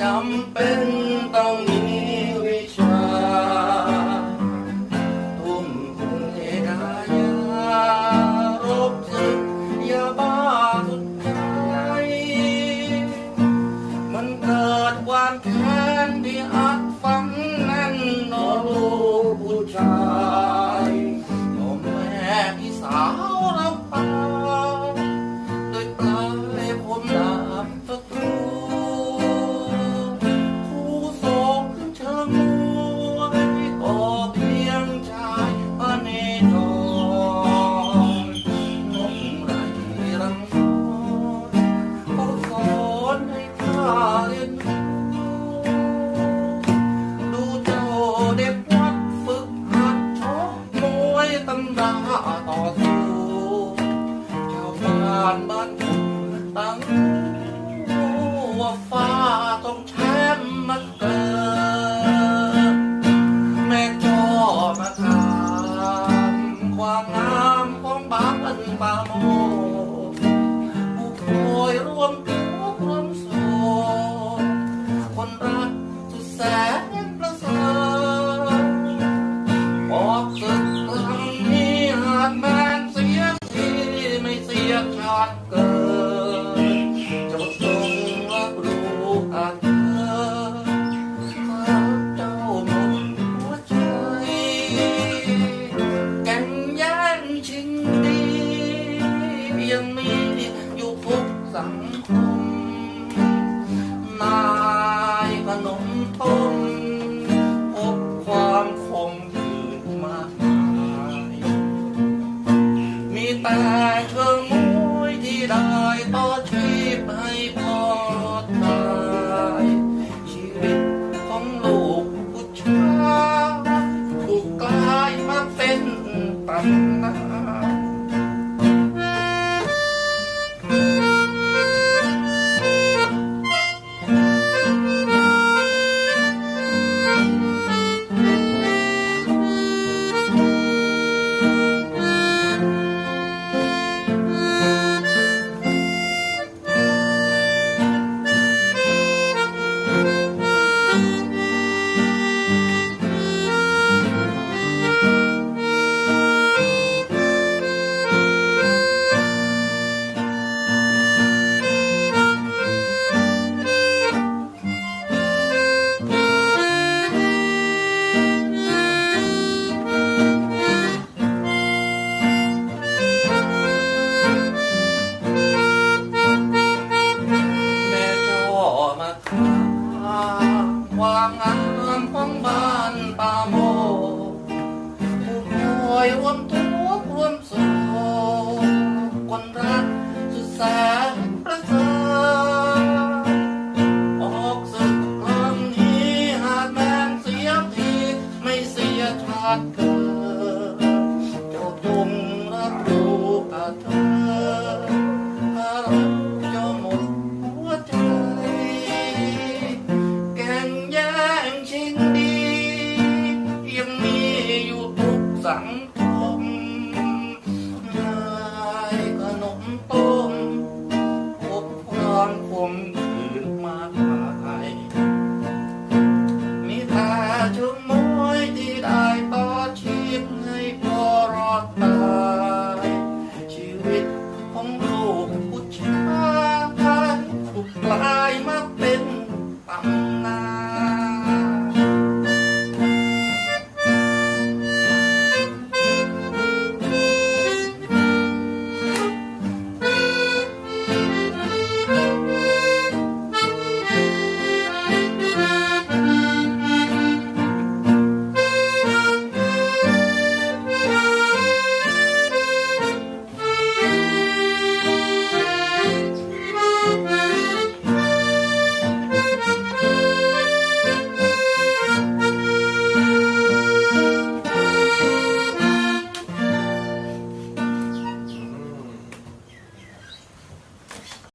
จำเป็นต้อง Bye. ังคม นายพนมทนพบความคงยืนมากมายมีแต่เครื่องมวยที่ได้ต่อชีพให้พอตายชีวิตของลูกผู้ชายถูกกลายมาเป็นตำนาน up.